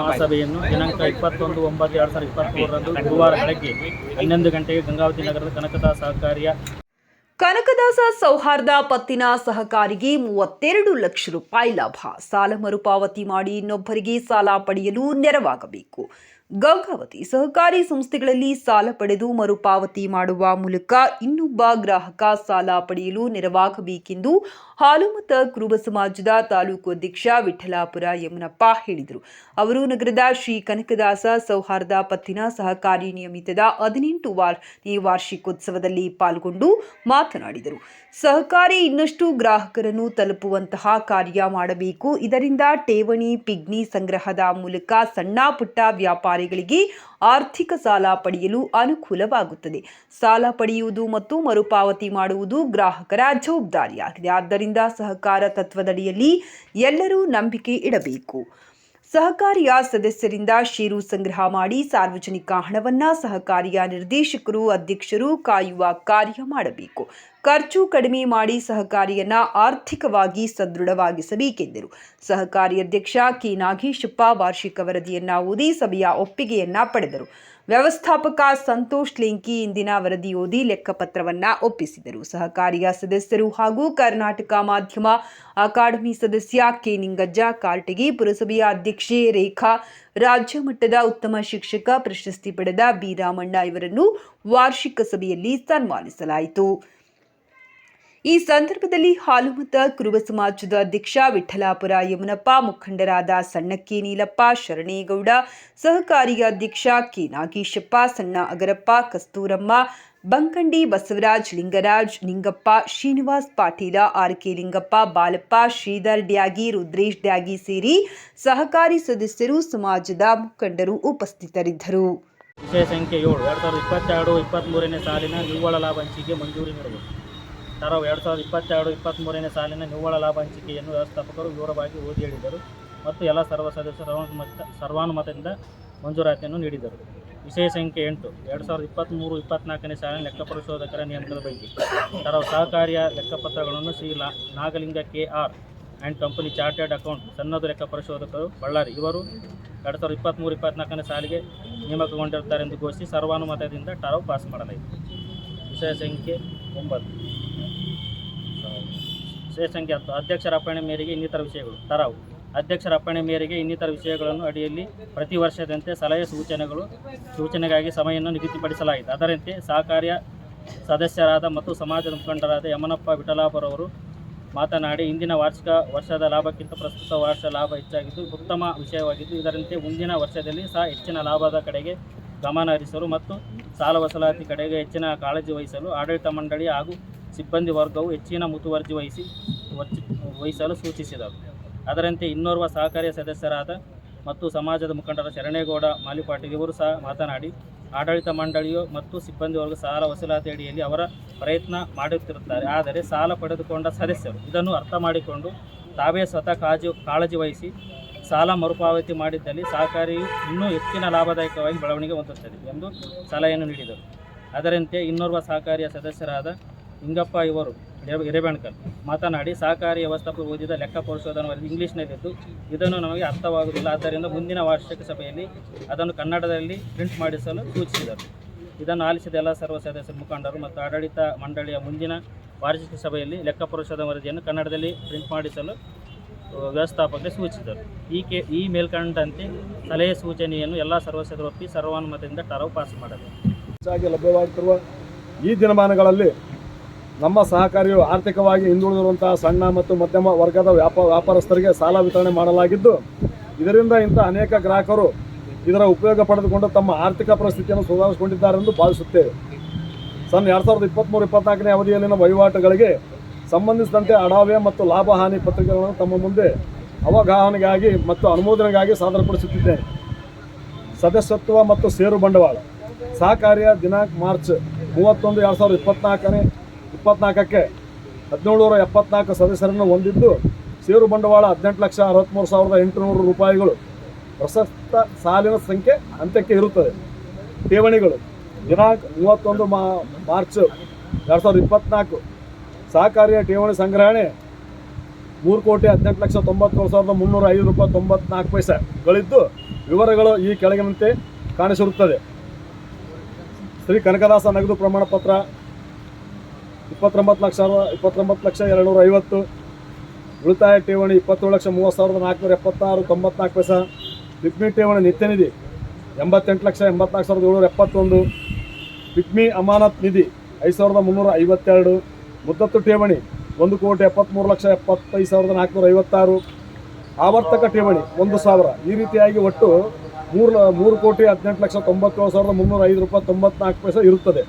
ಮಹಾಸಭೆಯನ್ನು ದಿನಾಂಕ ಇಪ್ಪತ್ತೊಂದು ಒಂಬತ್ತು ಎರಡು ಸಾವಿರದ ಇಪ್ಪತ್ತ್ಮೂರರಂದು ಗುರುವಾರ ಬೆಳಗ್ಗೆ ಹನ್ನೊಂದು ಗಂಟೆಗೆ ಗಂಗಾವತಿ ನಗರದ ಕನಕದಾಸ ಸಹಕಾರಿಯ ಕನಕದಾಸ ಸೌಹಾರ್ದ ಪತ್ತಿನ ಸಹಕಾರಿಗೆ ಮೂವತ್ತೆರಡು ಲಕ್ಷ ರೂಪಾಯಿ ಲಾಭ. ಸಾಲ ಮರುಪಾವತಿ ಮಾಡಿ ಇನ್ನೊಬ್ಬರಿಗೆ ಸಾಲ ಪಡೆಯಲು ನೆರವಾಗಬೇಕು. ಗಂಗಾವತಿ ಸಹಕಾರಿ ಸಂಸ್ಥೆಗಳಲ್ಲಿ ಸಾಲ ಪಡೆದು ಮರುಪಾವತಿ ಮಾಡುವ ಮೂಲಕ ಇನ್ನೊಬ್ಬ ಗ್ರಾಹಕ ಸಾಲ ಪಡೆಯಲು ನೆರವಾಗಬೇಕೆಂದು ಹಾಲುಮತ ಕುರುಬ ಸಮಾಜದ ತಾಲೂಕು ಅಧ್ಯಕ್ಷ ವಿಠಲಾಪುರ ಯಮುನಪ್ಪ ಹೇಳಿದರು. ಅವರು ನಗರದ ಶ್ರೀ ಕನಕದಾಸ ಸೌಹಾರ್ದ ಪತ್ತಿನ ಸಹಕಾರಿ ನಿಯಮಿತದ ಹದಿನೆಂಟು ವಾರನೇ ವಾರ್ಷಿಕೋತ್ಸವದಲ್ಲಿ ಪಾಲ್ಗೊಂಡು ಮಾತನಾಡಿದರು. ಸಹಕಾರಿ ಇನ್ನಷ್ಟು ಗ್ರಾಹಕರನ್ನು ತಲುಪುವಂತಹ ಕಾರ್ಯ ಮಾಡಬೇಕು. ಇದರಿಂದ ಠೇವಣಿ, ಪಿಗ್ನಿ ಸಂಗ್ರಹದ ಮೂಲಕ ಸಣ್ಣ ಪುಟ್ಟ ವ್ಯಾಪಾರಿಗಳಿಗೆ ಆರ್ಥಿಕ ಸಾಲ ಪಡೆಯಲು ಅನುಕೂಲವಾಗುತ್ತದೆ. ಸಾಲ ಪಡೆಯುವುದು ಮತ್ತು ಮರುಪಾವತಿ ಮಾಡುವುದು ಗ್ರಾಹಕರ ಜವಾಬ್ದಾರಿಯಾಗಿದೆ. ಆದ್ದರಿಂದ ಸಹಕಾರ ತತ್ವದಡಿಯಲ್ಲಿ ಎಲ್ಲರೂ ನಂಬಿಕೆ ಇಡಬೇಕು. ಸಹಕಾರಿಯ ಸದಸ್ಯರಿಂದ ಷೇರು ಸಂಗ್ರಹ ಮಾಡಿ ಸಾರ್ವಜನಿಕ ಹಣವನ್ನ ಸಹಕಾರಿಯ ನಿರ್ದೇಶಕರು, ಅಧ್ಯಕ್ಷರು ಕಾಯುವ ಕಾರ್ಯ ಮಾಡಬೇಕು. ಖರ್ಚು ಕಡಿಮೆ ಮಾಡಿ ಸಹಕಾರಿಯನ್ನ ಆರ್ಥಿಕವಾಗಿ ಸದೃಢವಾಗಿಸಬೇಕೆಂದರು. ಸಹಕಾರಿ ಅಧ್ಯಕ್ಷ ಕೆ ನಾಗೇಶಪ್ಪ ವಾರ್ಷಿಕ ವರದಿಯನ್ನ ಓದಿ ಸಭೆಯ ಒಪ್ಪಿಗೆಯನ್ನ ಪಡೆದರು. ವ್ಯವಸ್ಥಾಪಕ ಸಂತೋಷ್ ಲಿಂಕಿ ಇಂದಿನ ವರದಿ ಓದಿ ಲೆಕ್ಕಪತ್ರವನ್ನ ಒಪ್ಪಿಸಿದರು. ಸಹಕಾರಿಯ ಸದಸ್ಯರು ಹಾಗೂ ಕರ್ನಾಟಕ ಮಾಧ್ಯಮ ಅಕಾಡೆಮಿ ಸದಸ್ಯ ಕೆ. ನಿಂಗಜ್ಜ ಪುರಸಭೆಯ ಅಧ್ಯಕ್ಷೆ ರೇಖಾ, ರಾಜ್ಯ ಮಟ್ಟದ ಉತ್ತಮ ಶಿಕ್ಷಕ ಪ್ರಶಸ್ತಿ ಪಡೆದ ಬಿ. ರಾಮಣ್ಣ ಇವರನ್ನು ವಾರ್ಷಿಕ ಸಭೆಯಲ್ಲಿ ಸನ್ಮಾನಿಸಲಾಯಿತು. ಈ ಸಂದರ್ಭದಲ್ಲಿ ಹಾಲುಮತ ಕುರುಬ ಸಮಾಜದ ಅಧ್ಯಕ್ಷ ವಿಠಲಾಪುರ ಯಮುನಪ್ಪ, ಮುಖಂಡರಾದ ಸಣ್ಣಕ್ಕಿ ನೀಲಪ್ಪ, ಶರಣೇಗೌಡ ಸಹಕಾರಿಯ ಅಧ್ಯಕ್ಷ K Nageshappa, Sanna Agarappa, Kasturamma, Bankandi Basavaraj, Lingaraj, Ningappa, Srinivas Patil, R K Lingappa, Balappa, Sridhar Dyagi, Rudresh Dyagi ಸೇರಿ ಸಹಕಾರಿ ಸದಸ್ಯರು ಸಮಾಜದ ಮುಖಂಡರು ಉಪಸ್ಥಿತರಿದ್ದರು. ವಿಷಯ ಸಂಖ್ಯೆ ಏಳು. ಎರಡು ಸಾವಿರದ ಇಪ್ಪತ್ತೆರಡು ಇಪ್ಪತ್ತ್ಮೂರನೇ ಸಾಲಿನ ನಿವ್ವಳ ಲಾಭ ಹಂಚಿಕೆ ಮಂಜೂರಿ ನೀಡಬೇಕು. ತರವು ಎರಡು ಸಾವಿರದ ಇಪ್ಪತ್ತೆರಡು ಇಪ್ಪತ್ತ್ಮೂರನೇ ಸಾಲಿನ ನಿವ್ವಳ ಲಾಭ ಹಂಚಿಕೆಯನ್ನು ವ್ಯವಸ್ಥಾಪಕರು ವಿವರವಾಗಿ ಓದಿ ಹೇಳಿದರು ಮತ್ತು ಎಲ್ಲ ಸರ್ವ ಸದಸ್ಯರು ಸರ್ವಾನುಮತ, ಸರ್ವಾನುಮತದಿಂದ ಮಂಜೂರಾತಿಯನ್ನು ನೀಡಿದರು. ವಿಷಯ ಸಂಖ್ಯೆ ಎಂಟು, ಎರಡು ಸಾವಿರದ ಇಪ್ಪತ್ತ್ಮೂರು ಇಪ್ಪತ್ತ್ನಾಲ್ಕನೇ ಸಾಲಿನ ಲೆಕ್ಕ ಪರಿಶೋಧಕರ ನೇಮಕದ ಬಗ್ಗೆ. ತರವು ಸಹಕಾರಿಯ ಲೆಕ್ಕಪತ್ರಗಳನ್ನು ಶ್ರೀ ಲಾ, Nagalinga K R and company chartered account, ಸನ್ನದು ಲೆಕ್ಕ ಪರಿಶೋಧಕರು ಬಳ್ಳಾರಿ. ಇವರು ಎರಡು ಸಾವಿರದ ಇಪ್ಪತ್ತ್ಮೂರು ಇಪ್ಪತ್ತ್ನಾಲ್ಕನೇ ಸಾಲಿಗೆ ನೇಮಕಗೊಂಡಿರುತ್ತಾರೆ ಎಂದು ಘೋಷಿಸಿ ಸರ್ವಾನುಮತದಿಂದ ಟರವು ಪಾಸ್ ಮಾಡಲಾಯಿತು. ವಿಷಯ ಸಂಖ್ಯೆ ಒಂಬತ್ತು. ಹತ್ತು. ಅಧ್ಯಕ್ಷರ ಅಪ್ಪಣೆ ಮೇರೆಗೆ ಇನ್ನಿತರ ವಿಷಯಗಳು. ತರಾವು. ಅಧ್ಯಕ್ಷರ ಅಪ್ಪಣೆ ಮೇರೆಗೆ ಇನ್ನಿತರ ವಿಷಯಗಳನ್ನು ಅಡಿಯಲ್ಲಿ ಪ್ರತಿ ವರ್ಷದಂತೆ ಸಲಹೆ ಸೂಚನೆಗಳು, ಸೂಚನೆಗಾಗಿ ಸಮಯವನ್ನು ನಿಗದಿಪಡಿಸಲಾಗಿದೆ. ಅದರಂತೆ ಸಹಕಾರ್ಯ ಸದಸ್ಯರಾದ ಮತ್ತು ಸಮಾಜದ ಮುಖಂಡರಾದ ಯಮನಪ್ಪ ವಿಠಲಾಪುರವರು ಮಾತನಾಡಿ, ಇಂದಿನ ವಾರ್ಷಿಕ ವರ್ಷದ ಲಾಭಕ್ಕಿಂತ ಪ್ರಸ್ತುತ ವರ್ಷ ಲಾಭ ಹೆಚ್ಚಾಗಿದ್ದು, ಉತ್ತಮ ವಿಷಯವಾಗಿದ್ದು, ಇದರಂತೆ ಮುಂದಿನ ವರ್ಷದಲ್ಲಿ ಸಹ ಹೆಚ್ಚಿನ ಲಾಭದ ಕಡೆಗೆ ಗಮನ ಹರಿಸಲು ಮತ್ತು ಸಾಲ ವಸೂಲಾತಿ ಕಡೆಗೆ ಹೆಚ್ಚಿನ ಕಾಳಜಿ ವಹಿಸಲು ಆಡಳಿತ ಮಂಡಳಿ ಹಾಗೂ ಸಿಬ್ಬಂದಿ ವರ್ಗವು ಹೆಚ್ಚಿನ ಮುತುವರ್ಜಿ ವಹಿಸಿ ವಹಿಸಲು ಸೂಚಿಸಿದರು. ಅದರಂತೆ ಇನ್ನೋರ್ವ ಸಹಕಾರಿ ಸದಸ್ಯರಾದ ಮತ್ತು ಸಮಾಜದ ಮುಖಂಡರ ಶರಣೇಗೌಡ ಮಾಲಿಪಾಟೀಲ್ ಇವರು ಸಹ ಮಾತನಾಡಿ, ಆಡಳಿತ ಮಂಡಳಿಯು ಮತ್ತು ಸಿಬ್ಬಂದಿ ವರ್ಗ ಸಾಲ ವಸೂಲಾತಿ ಅಡಿಯಲ್ಲಿ ಅವರ ಪ್ರಯತ್ನ ಮಾಡುತ್ತಿರುತ್ತಾರೆ. ಆದರೆ ಸಾಲ ಪಡೆದುಕೊಂಡ ಸದಸ್ಯರು ಇದನ್ನು ಅರ್ಥ ಮಾಡಿಕೊಂಡು ತಾವೇ ಸ್ವತಃ ಕಾಳಜಿ ಕಾಳಜಿ ವಹಿಸಿ ಸಾಲ ಮರುಪಾವತಿ ಮಾಡಿದ್ದಲ್ಲಿ ಸಹಕಾರಿಯು ಇನ್ನೂ ಹೆಚ್ಚಿನ ಲಾಭದಾಯಕವಾಗಿ ಬೆಳವಣಿಗೆ ಹೊಂದುತ್ತದೆ ಎಂದು ಸಲಹೆಯನ್ನು ನೀಡಿದರು. ಅದರಂತೆ ಇನ್ನೋರ್ವ ಸಹಕಾರಿಯ ಸದಸ್ಯರಾದ ಇಂಗಪ್ಪ ಇವರು ಹಿರೆ- ಹಿರೇಬೆಣಕಲ್ ಮಾತನಾಡಿ, ಸಹಕಾರಿ ವ್ಯವಸ್ಥಾಪಕ ಓದಿದ ಲೆಕ್ಕ ಪರಿಶೋಧನೆ ವರದಿ ಇಂಗ್ಲೀಷ್ನಲ್ಲಿದ್ದು, ಇದನ್ನು ನಮಗೆ ಅರ್ಥವಾಗುವುದಿಲ್ಲ. ಆದ್ದರಿಂದ ಮುಂದಿನ ವಾರ್ಷಿಕ ಸಭೆಯಲ್ಲಿ ಅದನ್ನು ಕನ್ನಡದಲ್ಲಿ ಪ್ರಿಂಟ್ ಮಾಡಿಸಲು ಸೂಚಿಸಿದರು. ಇದನ್ನು ಆಲಿಸಿದ ಎಲ್ಲ ಸರ್ವ ಸದಸ್ಯರ, ಮುಖಂಡರು ಮತ್ತು ಆಡಳಿತ ಮಂಡಳಿಯ ಮುಂದಿನ ವಾರ್ಷಿಕ ಸಭೆಯಲ್ಲಿ ಲೆಕ್ಕ ಪರಿಶೋಧನಾ ವರದಿಯನ್ನು ಕನ್ನಡದಲ್ಲಿ ಪ್ರಿಂಟ್ ಮಾಡಿಸಲು ವ್ಯವಸ್ಥಾಪಕರು ಸೂಚಿಸಿದರು. ಈ ಕೆ, ಈ ಮೇಲ್ಕಂಡಂತೆ ಸಲಹೆ ಸೂಚನೆಯನ್ನು ಎಲ್ಲ ಸರ್ವ ಸದಸ್ಯರು ಒಪ್ಪಿ ಸರ್ವಾನುಮತದಿಂದ ಟರವು ಪಾಸ್ ಮಾಡಬೇಕು. ಲಭ್ಯವಾಗುತ್ತಿರುವ ಈ ದಿನಮಾನಗಳಲ್ಲಿ ನಮ್ಮ ಸಹಕಾರಿಯು ಆರ್ಥಿಕವಾಗಿ ಹಿಂದುಳಿದಿರುವಂತಹ ಸಣ್ಣ ಮತ್ತು ಮಧ್ಯಮ ವರ್ಗದ ವ್ಯಾಪ ವ್ಯಾಪಾರಸ್ಥರಿಗೆ ಸಾಲ ವಿತರಣೆ ಮಾಡಲಾಗಿದ್ದು, ಇದರಿಂದ ಇಂಥ ಅನೇಕ ಗ್ರಾಹಕರು ಇದರ ಉಪಯೋಗ ಪಡೆದುಕೊಂಡು ತಮ್ಮ ಆರ್ಥಿಕ ಪರಿಸ್ಥಿತಿಯನ್ನು ಸುಧಾರಿಸಿಕೊಂಡಿದ್ದಾರೆಂದು ಭಾವಿಸುತ್ತೇವೆ. ಸನ್ ಎರಡು ಸಾವಿರದ ಇಪ್ಪತ್ತ್ಮೂರು ಇಪ್ಪತ್ನಾಲ್ಕನೇ ಅವಧಿಯಲ್ಲಿನ ವಹಿವಾಟುಗಳಿಗೆ ಸಂಬಂಧಿಸಿದಂತೆ ಅಡಾವೆ ಮತ್ತು ಲಾಭ ಹಾನಿ ಪತ್ರಿಕೆಗಳನ್ನು ತಮ್ಮ ಮುಂದೆ ಅವಗಾಹನೆಗಾಗಿ ಮತ್ತು ಅನುಮೋದನೆಗಾಗಿ ಸಾದರಪಡಿಸುತ್ತಿದ್ದೇನೆ. ಸದಸ್ಯತ್ವ ಮತ್ತು ಸೇರು ಬಂಡವಾಳ. ಸಹಕಾರಿಯ ದಿನಾಂಕ ಮಾರ್ಚ್ ಮೂವತ್ತೊಂದು ಎರಡು ಸಾವಿರದ ಇಪ್ಪತ್ನಾಲ್ಕನೇ ಇಪ್ಪತ್ನಾಲ್ಕಕ್ಕೆ ಹದಿನೇಳುನೂರ ಎಪ್ಪತ್ನಾಲ್ಕು ಸದಸ್ಯರನ್ನು ಹೊಂದಿದ್ದು ಷೇರು ಬಂಡವಾಳ ಹದಿನೆಂಟು ಲಕ್ಷ ಅರವತ್ತ್ಮೂರು ಸಾವಿರದ ಎಂಟುನೂರು ರೂಪಾಯಿಗಳು ಪ್ರಸಕ್ತ ಸಾಲಿನ ಸಂಖ್ಯೆ ಅಂತ್ಯಕ್ಕೆ ಇರುತ್ತದೆ. ಠೇವಣಿಗಳು ದಿನಾಂಕ ಮೂವತ್ತೊಂದು ಮಾ, ಮಾರ್ಚ್ ಎರಡು ಸಾವಿರದ ಇಪ್ಪತ್ನಾಲ್ಕು ಸಹಕಾರಿಯ ಠೇವಣಿ ಸಂಗ್ರಹಣೆ ಮೂರು ಕೋಟಿ ಹದಿನೆಂಟು ಲಕ್ಷ ತೊಂಬತ್ತೇಳು ಸಾವಿರದ ಮುನ್ನೂರ ಐದು ರೂಪಾಯಿ ತೊಂಬತ್ನಾಲ್ಕು ಪೈಸೆಗಳಿದ್ದು ವಿವರಗಳು ಈ ಕೆಳಗಿನಂತೆ ಕಾಣಿಸಿರುತ್ತದೆ. ಶ್ರೀ ಕನಕದಾಸ ನಗದು ಪ್ರಮಾಣ ಪತ್ರ ಇಪ್ಪತ್ತೊಂಬತ್ತು ಲಕ್ಷ ಇಪ್ಪತ್ತೊಂಬತ್ತು ಲಕ್ಷ ಎರಡುನೂರ ಐವತ್ತು ಉಳಿತಾಯ ಠೇವಣಿ ಇಪ್ಪತ್ತೇಳು ಲಕ್ಷ ಮೂವತ್ತು ಸಾವಿರದ ನಾಲ್ಕುನೂರ ಎಪ್ಪತ್ತಾರು, ತೊಂಬತ್ನಾಲ್ಕು ಪೈಸ. ಪಿಗ್ಮಿ ಠೇವಣಿ ನಿತ್ಯ ನಿಧಿ ಎಂಬತ್ತೆಂಟು ಲಕ್ಷ ಎಂಬತ್ನಾಲ್ಕು ಸಾವಿರದ ಏಳ್ನೂರ ಎಪ್ಪತ್ತೊಂದು. ಪಿಗ್ಮಿ ಅಮಾನತ್ ನಿಧಿ ಐದು ಸಾವಿರದ ಮುನ್ನೂರ ಐವತ್ತೆರಡು. ಮುದ್ದತ್ತು ಠೇವಣಿ ಒಂದು ಕೋಟಿ ಎಪ್ಪತ್ತ್ಮೂರು ಲಕ್ಷ ಎಪ್ಪತ್ತೈದು ಸಾವಿರದ ನಾಲ್ಕುನೂರ ಐವತ್ತಾರು. ಆವರ್ತಕ ಠೇವಣಿ ಒಂದು ಸಾವಿರ. ಈ ರೀತಿಯಾಗಿ ಒಟ್ಟು ಮೂರು ಮೂರು ಕೋಟಿ ಹದಿನೆಂಟು ಲಕ್ಷ ತೊಂಬತ್ತೇಳು ಸಾವಿರದ ಮುನ್ನೂರ ಐದು ರೂಪಾಯಿ ತೊಂಬತ್ನಾಲ್ಕು ಪೈಸೆ ಇರುತ್ತದೆ.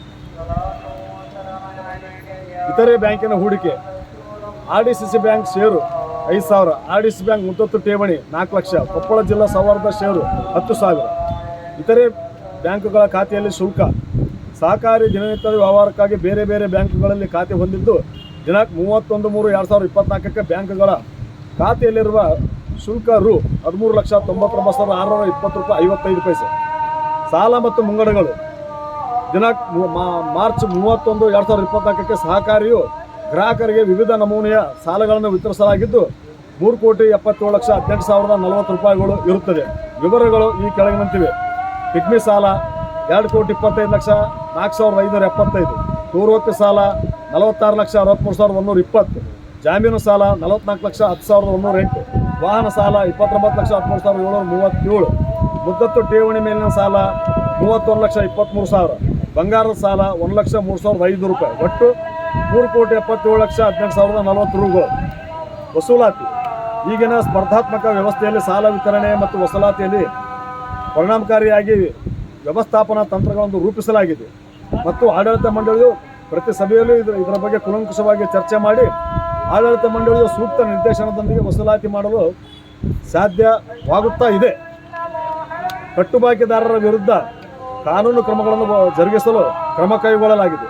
ಇತರೆ ಬ್ಯಾಂಕಿನ ಹೂಡಿಕೆ. R D C C bank share, ಐದು ಸಾವಿರ. ಆರ್ ಡಿ ಸಿ ಬ್ಯಾಂಕ್ ಮುತ್ತತ್ತು ಠೇವಣಿ, ನಾಲ್ಕು ಲಕ್ಷ. ಕೊಪ್ಪಳ ಜಿಲ್ಲಾ ಸೌಹಾರ್ದ ಷೇರು, ಹತ್ತು ಸಾವಿರ. ಇತರೆ ಬ್ಯಾಂಕುಗಳ ಖಾತೆಯಲ್ಲಿ ಶುಲ್ಕ. ಸಹಕಾರಿ ದಿನನಿತ್ಯದ ವ್ಯವಹಾರಕ್ಕಾಗಿ ಬೇರೆ ಬೇರೆ ಬ್ಯಾಂಕುಗಳಲ್ಲಿ ಖಾತೆ ಹೊಂದಿದ್ದು ದಿನಾಂಕ ಮೂವತ್ತೊಂದು, ಮೂರು, ಎರಡು ಸಾವಿರದ ಇಪ್ಪತ್ನಾಲ್ಕಕ್ಕೆ ಬ್ಯಾಂಕುಗಳ ಖಾತೆಯಲ್ಲಿರುವ ಶುಲ್ಕ ರು ಹದಿಮೂರು ಲಕ್ಷ ತೊಂಬತ್ತೊಂಬತ್ತು ಸಾವಿರದ ಆರುನೂರ ಇಪ್ಪತ್ತು ರೂಪಾಯಿ ಐವತ್ತೈದು ಪೈಸೆ. ಸಾಲ ಮತ್ತು ಮುಂಗಡಗಳು. ದಿನಾಂಕ ಮಾರ್ಚ್ ಮೂವತ್ತೊಂದು ಎರಡು ಸಾವಿರದ ಇಪ್ಪತ್ನಾಲ್ಕಕ್ಕೆ ಸಹಕಾರಿಯು ಗ್ರಾಹಕರಿಗೆ ವಿವಿಧ ನಮೂನೆಯ ಸಾಲಗಳನ್ನು ವಿತರಿಸಲಾಗಿದ್ದು, ಮೂರು ಕೋಟಿ ಎಪ್ಪತ್ತೇಳು ಲಕ್ಷ ಹದಿನೆಂಟು ಸಾವಿರದ ನಲವತ್ತು ರೂಪಾಯಿಗಳು ಇರುತ್ತದೆ. ವಿವರಗಳು ಈ ಕೆಳಗಿನಂತಿವೆ. ಪಿಗ್ಮಿ ಸಾಲ ಎರಡು ಕೋಟಿ ಇಪ್ಪತ್ತೈದು ಲಕ್ಷ ನಾಲ್ಕು ಸಾವಿರದ ಐನೂರ ಎಪ್ಪತ್ತೈದು. ಪೂರ್ವಕ್ಕೆ ಸಾಲ ನಲವತ್ತಾರು ಲಕ್ಷ ಅರವತ್ತ್ಮೂರು ಸಾವಿರದ ಒಂದೂರ ಇಪ್ಪತ್ತು. ಜಾಮೀನು ಸಾಲ ನಲವತ್ನಾಲ್ಕು ಲಕ್ಷ ಹತ್ತು ಸಾವಿರದ ಒಂದೂರ ಎಂಟು. ವಾಹನ ಸಾಲ ಇಪ್ಪತ್ತೊಂಬತ್ತು ಲಕ್ಷ ಹದಿಮೂರು ಸಾವಿರದ ಏಳ್ನೂರ ಮೂವತ್ತೇಳು. ಮುದ್ದತ್ತು ಠೇವಣಿ ಮೇಲಿನ ಸಾಲ ಮೂವತ್ತೊಂದು ಲಕ್ಷ ಇಪ್ಪತ್ತ್ಮೂರು ಸಾವಿರ. ಬಂಗಾರದ ಸಾಲ ಒಂದು ಲಕ್ಷ ಮೂರು ಸಾವಿರದ ಐದು ರೂಪಾಯಿ. ಒಟ್ಟು ಮೂರು ಕೋಟಿ ಎಪ್ಪತ್ತೇಳು ಲಕ್ಷ ಹದಿನೆಂಟು ಸಾವಿರದ ನಲವತ್ತು ರೂಗಳು. ವಸೂಲಾತಿ. ಈಗಿನ ಸ್ಪರ್ಧಾತ್ಮಕ ವ್ಯವಸ್ಥೆಯಲ್ಲಿ ಸಾಲ ವಿತರಣೆ ಮತ್ತು ವಸೂಲಾತಿಯಲ್ಲಿ ಪರಿಣಾಮಕಾರಿಯಾಗಿ ವ್ಯವಸ್ಥಾಪನಾ ತಂತ್ರಗಳನ್ನು ರೂಪಿಸಲಾಗಿದೆ. ಮತ್ತು ಆಡಳಿತ ಮಂಡಳಿಯು ಪ್ರತಿ ಸಭೆಯಲ್ಲೂ ಇದರ ಇದರ ಬಗ್ಗೆ ಕುಲಂಕುಷವಾಗಿ ಚರ್ಚೆ ಮಾಡಿ ಆಡಳಿತ ಮಂಡಳಿಯು ಸೂಕ್ತ ನಿರ್ದೇಶನದೊಂದಿಗೆ ವಸೂಲಾತಿ ಮಾಡಲು ಸಾಧ್ಯವಾಗುತ್ತಾ ಇದೆ. ಕಟ್ಟುಬಾಕಿದಾರರ ವಿರುದ್ಧ ಕಾನೂನು ಕ್ರಮಗಳನ್ನು ಜರುಗಿಸಲು ಕ್ರಮ ಕೈಗೊಳ್ಳಲಾಗಿದೆ.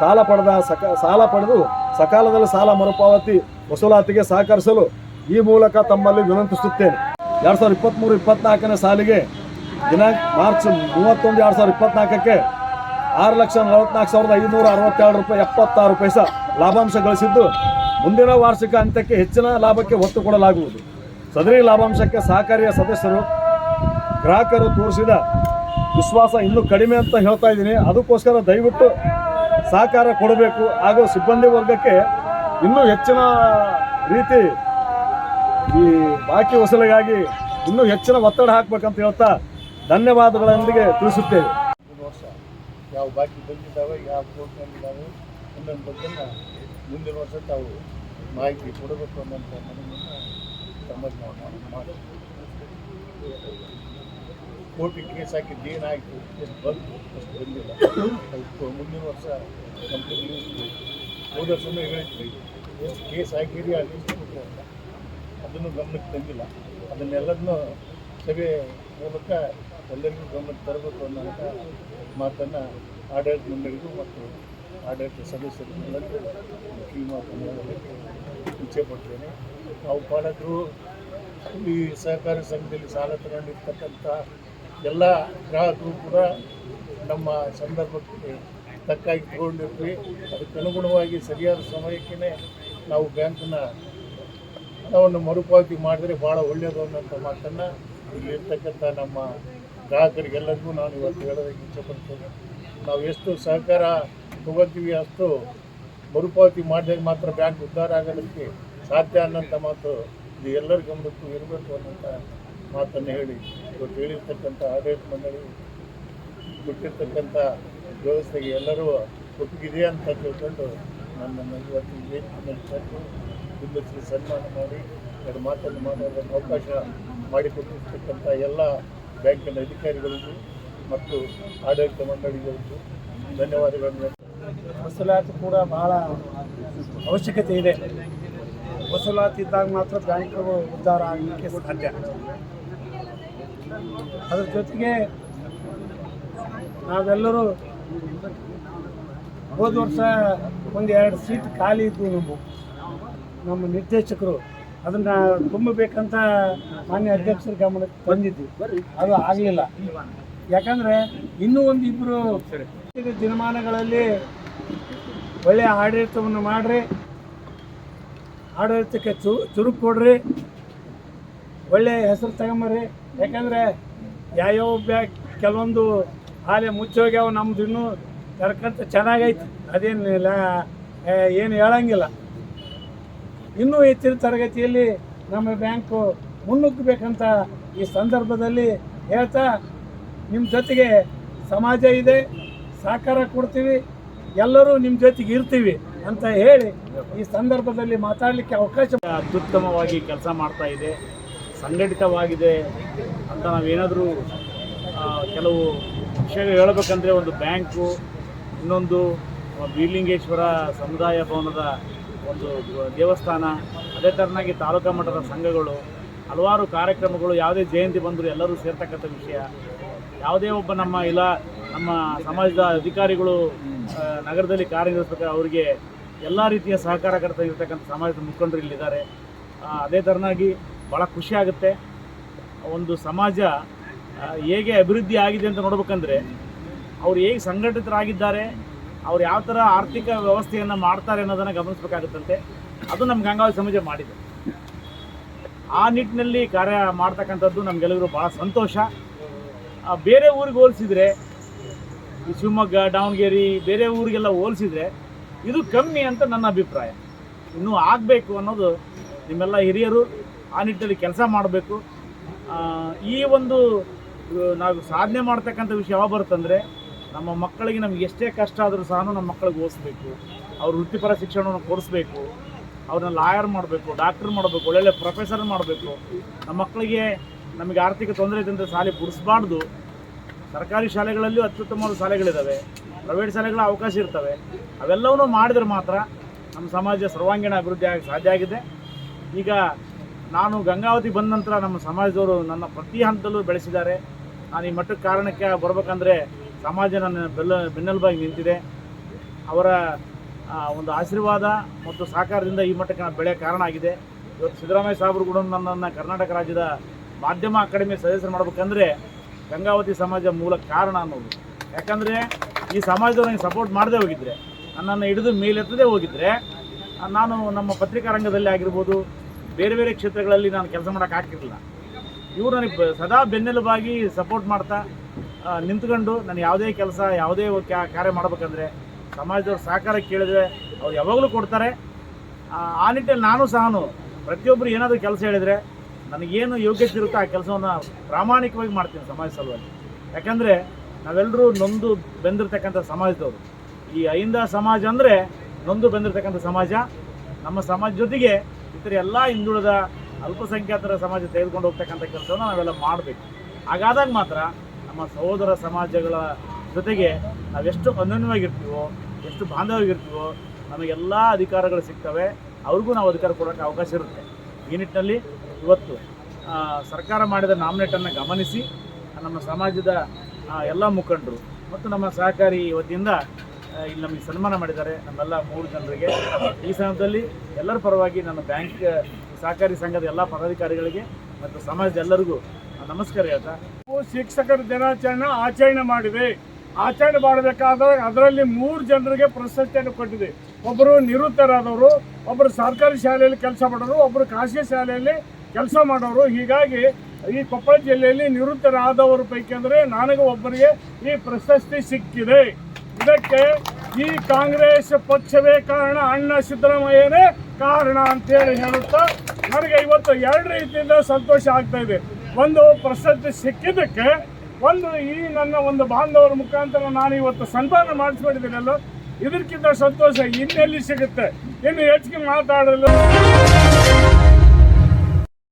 ಸಾಲ ಪಡೆದ ಸಕ, ಸಾಲ ಪಡೆದು ಸಕಾಲದಲ್ಲಿ ಸಾಲ ಮರುಪಾವತಿ ವಸೂಲಾತಿಗೆ ಸಹಕರಿಸಲು ಈ ಮೂಲಕ ತಮ್ಮಲ್ಲಿ ವಿನಂತಿಸುತ್ತೇನೆ. ಎರಡು ಸಾವಿರದ ಇಪ್ಪತ್ತ್ಮೂರು ಇಪ್ಪತ್ನಾಲ್ಕನೇ ಸಾಲಿಗೆ ದಿನಾಂಕ ಮಾರ್ಚ್ ಮೂವತ್ತೊಂದು, ಎರಡು ಸಾವಿರದ ಇಪ್ಪತ್ನಾಲ್ಕಕ್ಕೆ ಆರು ಲಕ್ಷ ನಲವತ್ನಾಲ್ಕು ಸಾವಿರದ ಐದುನೂರ ಅರವತ್ತೆರಡು ರೂಪಾಯಿ ಎಪ್ಪತ್ತಾರು ಪೈಸಾ ಲಾಭಾಂಶ ಗಳಿಸಿದ್ದು ಮುಂದಿನ ವಾರ್ಷಿಕ ಅಂತ್ಯಕ್ಕೆ ಹೆಚ್ಚಿನ ಲಾಭಕ್ಕೆ ಒತ್ತು ಕೊಡಲಾಗುವುದು. ಸದರಿ ಲಾಭಾಂಶಕ್ಕೆ ಸಹಕಾರಿಯ ಸದಸ್ಯರು, ಗ್ರಾಹಕರು ತೋರಿಸಿದ ವಿಶ್ವಾಸ ಇನ್ನೂ ಕಡಿಮೆ ಅಂತ ಹೇಳ್ತಾ ಇದ್ದೀನಿ. ಅದಕ್ಕೋಸ್ಕರ ದಯವಿಟ್ಟು ಸಹಕಾರ ಕೊಡಬೇಕು. ಹಾಗೂ ಸಿಬ್ಬಂದಿ ವರ್ಗಕ್ಕೆ ಇನ್ನೂ ಹೆಚ್ಚಿನ ರೀತಿ ಈ ಬಾಕಿ ವಸೂಲಿಗಾಗಿ ಇನ್ನೂ ಹೆಚ್ಚಿನ ಒತ್ತಡ ಹಾಕ್ಬೇಕಂತ ಹೇಳ್ತಾ ಧನ್ಯವಾದಗಳೊಂದಿಗೆ ತಿಳಿಸುತ್ತೇವೆ ಯಾವ ಬಾಕಿ ಬಂದಿದ್ದಾವೆ, ಯಾವ ಕೋರ್ಟ್ನಲ್ಲಿದ್ದಾವೆ ಒಂದೊಂದು ಬಗ್ಗೆನ ಮುಂದಿನ ವರ್ಷ ತಾವು ಮಾಹಿತಿ ಕೊಡಬೇಕು ಅನ್ನೋಂಥ ಮನವಿಯನ್ನು ನಾವು ಮಾಡ್- ಕೋರ್ಟಿಗೆ ಕೇಸ್ ಹಾಕಿದ್ದು ಏನಾಯಿತು ಬಂತು ಅಷ್ಟು ಬಂದಿಲ್ಲ. ಮುಂದಿನ ವರ್ಷ ಕಂಪ್ನಿ ಹೋದ ಸಮಯ ಹೇಳಿದ್ವಿ ಎಷ್ಟು ಕೇಸ್ ಹಾಕಿರಿ ಅಲ್ಲಿ ಎಷ್ಟು ಅಂತ ಅದನ್ನು ಗಮನಕ್ಕೆ ತಂದಿಲ್ಲ. ಅದನ್ನೆಲ್ಲದನ್ನು ಸಭೆ ಮೂಲಕ ಎಲ್ಲರಿಗೂ ಗಮನಕ್ಕೆ ತರಬೇಕು ಅನ್ನೋಂಥ ಮಾತನ್ನು ಆಡಳಿತ ಮಂಡಳಿಗೂ ಮತ್ತು ಆಡಳಿತ ಸದಸ್ಯರಿಗೆಲ್ಲರಿಗೂ ಕಿವಿ ಮಾತನ್ನು ಇಚ್ಛೆ ಪಡ್ತೇನೆ ನಾವು ಪಾಲಕರು ಈ ಸಹಕಾರ ಸಂಘದಲ್ಲಿ ಸಾಲ ತಗೊಂಡಿರ್ತಕ್ಕಂಥ ಎಲ್ಲ ಗ್ರಾಹಕರು ಕೂಡ ನಮ್ಮ ಸಂದರ್ಭಕ್ಕೆ ತಕ್ಕಾಗಿ ತಗೊಂಡಿರ್ತೀವಿ ಅದಕ್ಕೆ ಅನುಗುಣವಾಗಿ ಸರಿಯಾದ ಸಮಯಕ್ಕೆ ನಾವು ಬ್ಯಾಂಕನ್ನ ಹಣವನ್ನು ಮರುಪಾವತಿ ಮಾಡಿದರೆ ಭಾಳ ಒಳ್ಳೆಯದು ಅನ್ನೋಂಥ ಮಾತನ್ನು ಇಲ್ಲಿರ್ತಕ್ಕಂಥ ನಮ್ಮ ಗ್ರಾಹಕರಿಗೆಲ್ಲರಿಗೂ ನಾನು ಇವತ್ತು ಹೇಳೋದಕ್ಕೆ ಇಚ್ಛೆಪಡ್ತೇನೆ. ನಾವು ಎಷ್ಟು ಸಹಕಾರ ತಗೋತೀವಿ ಅಷ್ಟು ಮರುಪಾವತಿ ಮಾಡಿದಾಗ ಮಾತ್ರ ಬ್ಯಾಂಕ್ ಉದ್ಧಾರ ಆಗೋದಕ್ಕೆ ಸಾಧ್ಯ ಅನ್ನೋಂಥ ಮಾತು ಇದು ಎಲ್ಲರ ಇರಬೇಕು ಅನ್ನೋಂಥ ಮಾತನ್ನು ಹೇಳಿ ಇವತ್ತು ಹೇಳಿರ್ತಕ್ಕಂಥ ಆಡಳಿತ ಮಂಡಳಿ ಬಿಟ್ಟಿರ್ತಕ್ಕಂಥ ವ್ಯವಸ್ಥೆಗೆ ಎಲ್ಲರೂ ಒಪ್ಪಿಗಿದೆ ಅಂತ ತಿಳ್ಕೊಂಡು ನನ್ನನ್ನು ಇವತ್ತು ವೇದಿಕೆಯಲ್ಲಿ ಕರೆದು ಬಿಂಬಿಸಿ ಸನ್ಮಾನ ಮಾಡಿ ಎರಡು ಮಾತನ್ನು ಮಾತಾಡೋದಕ್ಕೆ ಅವಕಾಶ ಮಾಡಿಕೊಟ್ಟಿರ್ತಕ್ಕಂಥ ಎಲ್ಲ ಬ್ಯಾಂಕಿನ ಅಧಿಕಾರಿಗಳಿಗೂ ಮತ್ತು ಆಡಳಿತ ಮಂಡಳಿಗಳಿಗೂ ಧನ್ಯವಾದಗಳನ್ನು ವಸೂಲಾತಿ ಕೂಡ ಬಹಳ ಅವಶ್ಯಕತೆ ಇದೆ. ವಸೂಲಾತಿ ಇದ್ದಾಗ ಮಾತ್ರ ಬ್ಯಾಂಕ್ಗಳು ಉದ್ಧಾರ ಆಗಲಿಕ್ಕೆ ಸಾಧ್ಯ. ಅದ್ರ ಜೊತೆಗೆ ನಾವೆಲ್ಲರೂ ಹೋದ ವರ್ಷ ಒಂದು ಎರಡು ಸೀಟ್ ಖಾಲಿ ಇದ್ವು ನಮ್ಮ ನಮ್ಮ ನಿರ್ದೇಶಕರು. ಅದನ್ನ ತುಂಬಬೇಕಂತ ಮಾನ್ಯ ಅಧ್ಯಕ್ಷರ ಗಮನಕ್ಕೆ ತಂದಿದ್ವಿ ಅದು ಆಗಲಿಲ್ಲ. ಯಾಕಂದ್ರೆ ಇನ್ನೂ ಒಂದು ಇಬ್ಬರು ದಿನಮಾನಗಳಲ್ಲಿ ಒಳ್ಳೆಯ ಆಡಳಿತವನ್ನು ಮಾಡ್ರಿ, ಆಡಳಿತಕ್ಕೆ ಚು, ಚುರುಕು ಕೊಡ್ರಿ ಒಳ್ಳೆಯ ಹೆಸರು ತಗೊಂಬರ್ರಿ. ಯಾಕಂದರೆ ಯಾವ್ಯಾವ ಬ್ಯಾಗ್ ಕೆಲವೊಂದು ಹಾಲೆ ಮುಚ್ಚೋಗ್ಯಾವ, ನಮ್ದು ಇನ್ನೂ ತರ್ಕಂತ ಚೆನ್ನಾಗೈತಿ. ಅದೇನಿಲ್ಲ ಏನು ಹೇಳಂಗಿಲ್ಲ. ಇನ್ನೂ ಹೆಚ್ಚಿನ ತರಗತಿಯಲ್ಲಿ ನಮ್ಮ ಬ್ಯಾಂಕು ಮುನ್ನುಗ್ಗಬೇಕಂತ ಈ ಸಂದರ್ಭದಲ್ಲಿ ಹೇಳ್ತಾ ನಿಮ್ಮ ಜೊತೆಗೆ ಸಮಾಜ ಇದೆ, ಸಹಕಾರ ಕೊಡ್ತೀವಿ, ಎಲ್ಲರೂ ನಿಮ್ಮ ಜೊತೆಗೆ ಇರ್ತೀವಿ ಅಂತ ಹೇಳಿ ಈ ಸಂದರ್ಭದಲ್ಲಿ ಮಾತಾಡಲಿಕ್ಕೆ ಅವಕಾಶ ಅತ್ಯುತ್ತಮವಾಗಿ ಕೆಲಸ ಮಾಡ್ತಾ ಇದೆ. ಸಂಘಟಿತವಾಗಿದೆ ಅಂತ ನಾವೇನಾದರೂ ಕೆಲವು ವಿಷಯಗಳು ಹೇಳಬೇಕಂದ್ರೆ ಒಂದು ಬ್ಯಾಂಕು, ಇನ್ನೊಂದು ಬೀರ್ಲಿಂಗೇಶ್ವರ ಸಮುದಾಯ ಭವನದ ಒಂದು ದೇವಸ್ಥಾನ, ಅದೇ ಥರನಾಗಿ ತಾಲೂಕಾ ಮಟ್ಟದ ಸಂಘಗಳು, ಹಲವಾರು ಕಾರ್ಯಕ್ರಮಗಳು, ಯಾವುದೇ ಜಯಂತಿ ಬಂದರೂ ಎಲ್ಲರೂ ಸೇರ್ತಕ್ಕಂಥ ವಿಷಯ. ಯಾವುದೇ ಒಬ್ಬ ನಮ್ಮ ಇಲ್ಲ ನಮ್ಮ ಸಮಾಜದ ಅಧಿಕಾರಿಗಳು ನಗರದಲ್ಲಿ ಕಾರ್ಯನಿರ್ವಹಿಸ್ಬೇಕಾದ್ರೆ ಅವರಿಗೆ ಎಲ್ಲ ರೀತಿಯ ಸಹಕಾರ ಕೊಡ್ತಾ ಇರ್ತಕ್ಕಂಥ ಸಮಾಜದ ಮುಖಂಡರು ಇಲ್ಲಿದ್ದಾರೆ. ಅದೇ ಥರನಾಗಿ ಭಾಳ ಖುಷಿ ಆಗುತ್ತೆ. ಒಂದು ಸಮಾಜ ಹೇಗೆ ಅಭಿವೃದ್ಧಿ ಆಗಿದೆ ಅಂತ ನೋಡ್ಬೇಕಂದ್ರೆ, ಅವ್ರು ಹೇಗೆ ಸಂಘಟಿತರಾಗಿದ್ದಾರೆ, ಅವ್ರು ಯಾವ ಥರ ಆರ್ಥಿಕ ವ್ಯವಸ್ಥೆಯನ್ನು ಮಾಡ್ತಾರೆ ಅನ್ನೋದನ್ನು ಗಮನಿಸಬೇಕಾಗುತ್ತಂತೆ. ಅದು ನಮ್ಮ ಗಂಗಾವತಿ ಸಮಾಜ ಮಾಡಿದೆ. ಆ ನಿಟ್ಟಿನಲ್ಲಿ ಕಾರ್ಯ ಮಾಡ್ತಕ್ಕಂಥದ್ದು ನಮಗೆಲ್ಲರಿಗೂ ಭಾಳ ಸಂತೋಷ. ಬೇರೆ ಊರಿಗೆ ಹೋಲಿಸಿದ್ರೆ, ಈ ಶಿವಮೊಗ್ಗ, ದಾವಣಗೆರೆ, ಬೇರೆ ಊರಿಗೆಲ್ಲ ಹೋಲಿಸಿದ್ರೆ, ಇದು ಕಮ್ಮಿ ಅಂತ ನನ್ನ ಅಭಿಪ್ರಾಯ. ಇನ್ನೂ ಆಗಬೇಕು ಅನ್ನೋದು ನಿಮ್ಮೆಲ್ಲ ಹಿರಿಯರು ಆ ನಿಟ್ಟಿನಲ್ಲಿ ಕೆಲಸ ಮಾಡಬೇಕು. ಈ ಒಂದು ನಾವು ಸಾಧನೆ ಮಾಡ್ತಕ್ಕಂಥ ವಿಷಯ ಯಾವಾಗ ಬರುತ್ತಂದರೆ, ನಮ್ಮ ಮಕ್ಕಳಿಗೆ ನಮ್ಗೆ ಎಷ್ಟೇ ಕಷ್ಟ ಆದರೂ ಸಹ ನಮ್ಮ ಮಕ್ಕಳಿಗೆ ಓದಿಸ್ಬೇಕು. ಅವ್ರ ವೃತ್ತಿಪರ ಶಿಕ್ಷಣವನ್ನು ಕೊಡಿಸ್ಬೇಕು. ಅವ್ರನ್ನ ಲಾಯರ್ ಮಾಡಬೇಕು, ಡಾಕ್ಟರ್ ಮಾಡಬೇಕು ಒಳ್ಳೆ ಪ್ರೊಫೆಸರ್ ಮಾಡಬೇಕು. ನಮ್ಮ ಮಕ್ಕಳಿಗೆ ನಮಗೆ ಆರ್ಥಿಕ ತೊಂದರೆ ಇದೆ ಅಂದರೆ ಶಾಲೆ ಬಿಡಿಸ್ಬಾರ್ದು ಸರ್ಕಾರಿ ಶಾಲೆಗಳಲ್ಲಿಯೂ ಅತ್ಯುತ್ತಮವಾದ ಶಾಲೆಗಳಿದ್ದಾವೆ ಪ್ರೈವೇಟ್ ಶಾಲೆಗಳ ಅವಕಾಶ ಇರ್ತವೆ. ಅವೆಲ್ಲವನ್ನೂ ಮಾಡಿದ್ರೆ ಮಾತ್ರ ನಮ್ಮ ಸಮಾಜ ಸರ್ವಾಂಗೀಣ ಅಭಿವೃದ್ಧಿ ಆಗಿ ಸಾಧ್ಯ ಆಗಿದೆ. ಈಗ ನಾನು ಗಂಗಾವತಿ ಬಂದ ನಂತರ ನಮ್ಮ ಸಮಾಜದವರು ನನ್ನ ಪ್ರತಿ ಹಂತದಲ್ಲೂ ಬೆಳೆಸಿದ್ದಾರೆ. ನಾನು ಈ ಮಟ್ಟಕ್ಕೆ ಕಾರಣಕ್ಕೆ ಬರಬೇಕಂದ್ರೆ ಸಮಾಜ ನನ್ನ ಬೆಲ್ಲ ಬೆನ್ನೆಲುಬಾಗಿ ನಿಂತಿದೆ. ಅವರ ಒಂದು ಆಶೀರ್ವಾದ ಮತ್ತು ಸಹಕಾರದಿಂದ ಈ ಮಟ್ಟಕ್ಕೆ ನಾನು ಬೆಳೆಯ ಕಾರಣ ಆಗಿದೆ. ಇವತ್ತು ಸಿದ್ದರಾಮಯ್ಯ ಸಾಹೇಬರು ಕೂಡ ನನ್ನನ್ನು ಕರ್ನಾಟಕ ರಾಜ್ಯದ ಮಾಧ್ಯಮ ಅಕಾಡೆಮಿ ಸದಸ್ಯರು ಮಾಡ್ಬೇಕಂದ್ರೆ ಗಂಗಾವತಿ ಸಮಾಜ ಮೂಲ ಕಾರಣ ಅನ್ನೋದು. ಯಾಕಂದರೆ ಈ ಸಮಾಜದವ್ರು ನನಗೆ ಸಪೋರ್ಟ್ ಮಾಡದೇ ಹೋಗಿದ್ರೆ, ನನ್ನನ್ನು ಹಿಡಿದು ಮೇಲೆತ್ತದೇ ಹೋಗಿದ್ರೆ, ನಾನು ನಮ್ಮ ಪತ್ರಿಕಾ ರಂಗದಲ್ಲಿ ಆಗಿರ್ಬೋದು ಬೇರೆ ಬೇರೆ ಕ್ಷೇತ್ರಗಳಲ್ಲಿ ನಾನು ಕೆಲಸ ಮಾಡೋಕೆ ಆಗ್ತಿರಲಿಲ್ಲ. ಇವರು ನನಗೆ ಸದಾ ಬೆನ್ನೆಲುಬಾಗಿ ಸಪೋರ್ಟ್ ಮಾಡ್ತಾ ನಿಂತ್ಕೊಂಡು ನಾನು ಯಾವುದೇ ಕೆಲಸ ಯಾವುದೇ ಕಾರ್ಯ ಮಾಡಬೇಕಂದ್ರೆ ಸಮಾಜದವ್ರ ಸಹಕಾರ ಕೇಳಿದ್ರೆ ಅವ್ರು ಯಾವಾಗಲೂ ಕೊಡ್ತಾರೆ. ಆ, ನಿಟ್ಟಲ್ಲಿ ನಾನು ಸಹ ಪ್ರತಿಯೊಬ್ಬರು ಏನಾದರೂ ಕೆಲಸ ಹೇಳಿದರೆ ನನಗೇನು ಯೋಗ್ಯತೆ ಇರುತ್ತೋ ಆ ಕೆಲಸವನ್ನು ಪ್ರಾಮಾಣಿಕವಾಗಿ ಮಾಡ್ತೀನಿ ಸಮಾಜ ಸಲುವಾಗಿ. ಯಾಕಂದರೆ ನಾವೆಲ್ಲರೂ ನೊಂದು ಬೆಂದಿರ್ತಕ್ಕಂಥ ಸಮಾಜದವರು. ಈ ಅಹಿಂದ ಸಮಾಜ ಅಂದರೆ ನೊಂದು ಬೆಂದಿರ್ತಕ್ಕಂಥ ಸಮಾಜ. ನಮ್ಮ ಸಮಾಜ ಜೊತೆಗೆ ಇತರ ಎಲ್ಲ ಹಿಂದುಳಿದ ಅಲ್ಪಸಂಖ್ಯಾತರ ಸಮಾಜ ತೆಗೆದುಕೊಂಡು ಹೋಗ್ತಕ್ಕಂಥ ಕೆಲಸವನ್ನು ನಾವೆಲ್ಲ ಮಾಡಬೇಕು. ಹಾಗಾದಾಗ ಮಾತ್ರ ನಮ್ಮ ಸಹೋದರ ಸಮಾಜಗಳ ಜೊತೆಗೆ ನಾವೆಷ್ಟು ಅನನ್ಯವಾಗಿರ್ತೀವೋ, ಎಷ್ಟು ಬಾಂಧವ್ಯವಾಗಿರ್ತೀವೋ ನಮಗೆಲ್ಲ ಅಧಿಕಾರಗಳು ಸಿಗ್ತವೆ. ಅವ್ರಿಗೂ ನಾವು ಅಧಿಕಾರ ಕೊಡೋಕ್ಕೆ ಅವಕಾಶ ಇರುತ್ತೆ. ಈ ನಿಟ್ಟಿನಲ್ಲಿ ಇವತ್ತು ಸರ್ಕಾರ ಮಾಡಿದ ನಾಮಿನೇಟನ್ನು ಗಮನಿಸಿ, ನಮ್ಮ ಸಮಾಜದ ಎಲ್ಲ ಮುಖಂಡರು ಮತ್ತು ನಮ್ಮ ಸಹಕಾರಿ ವತಿಯಿಂದ ಇಲ್ಲಿ ನಮಗೆ ಸನ್ಮಾನ ಮಾಡಿದ್ದಾರೆ ನಮ್ಮೆಲ್ಲ ಮೂರು ಜನರಿಗೆ. ಈ ಸಂದರ್ಭದಲ್ಲಿ ಎಲ್ಲರ ಪರವಾಗಿ ನನ್ನ ಬ್ಯಾಂಕ್ ಸಹಕಾರಿ ಸಂಘದ ಎಲ್ಲ ಪದಾಧಿಕಾರಿಗಳಿಗೆ ಮತ್ತು ಸಮಾಜದ ಎಲ್ಲರಿಗೂ ನಮಸ್ಕಾರ ಹೇಳ್ತಾ. ಶಿಕ್ಷಕರ ದಿನಾಚರಣೆ ಆಚರಣೆ ಮಾಡಿದೆ. ಆಚರಣೆ ಮಾಡಬೇಕಾದ್ರೆ ಅದರಲ್ಲಿ ಮೂರು ಜನರಿಗೆ ಪ್ರಶಸ್ತಿಯನ್ನು ಕೊಟ್ಟಿದೆ. ಒಬ್ಬರು ನಿವೃತ್ತರಾದವರು ಒಬ್ಬರು ಸರ್ಕಾರಿ ಶಾಲೆಯಲ್ಲಿ ಕೆಲಸ ಮಾಡೋರು ಒಬ್ಬರು ಖಾಸಗಿ ಶಾಲೆಯಲ್ಲಿ ಕೆಲಸ ಮಾಡೋರು. ಹೀಗಾಗಿ ಈ ಕೊಪ್ಪಳ ಜಿಲ್ಲೆಯಲ್ಲಿ ನಿವೃತ್ತರಾದವರ ಪೈಕಿ ಅಂದರೆ ನನಗೆ ಒಬ್ಬರಿಗೆ ಈ ಪ್ರಶಸ್ತಿ ಸಿಕ್ಕಿದೆ. ಇದಕ್ಕೆ ಈ ಕಾಂಗ್ರೆಸ್ ಪಕ್ಷವೇ ಕಾರಣ ಅಣ್ಣ ಸಿದ್ದರಾಮಯ್ಯನೇ ಕಾರಣ ಅಂತೇಳಿ ಹೇಳುತ್ತಾ, ನನಗೆ ಇವತ್ತು ಎರಡು ರೀತಿಯಿಂದ ಸಂತೋಷ ಆಗ್ತಾ ಇದೆ. ಒಂದು ಪ್ರಶಸ್ತಿ ಸಿಕ್ಕಿದ್ದಕ್ಕೆ, ಒಂದು ಈ ನನ್ನ ಒಂದು ಬಾಂಧವರ ಮುಖಾಂತರ ನಾನು ಇವತ್ತು ಸನ್ಮಾನ ಮಾಡಿಸ್ಬಿಟ್ಟಿದ್ದೀನಲ್ಲ ಇದಕ್ಕಿಂತ ಸಂತೋಷ ಇನ್ನೆಲ್ಲಿ ಸಿಗುತ್ತೆ? ಇನ್ನು ಹೆಚ್ಚಿಗೆ ಮಾತಾಡಲು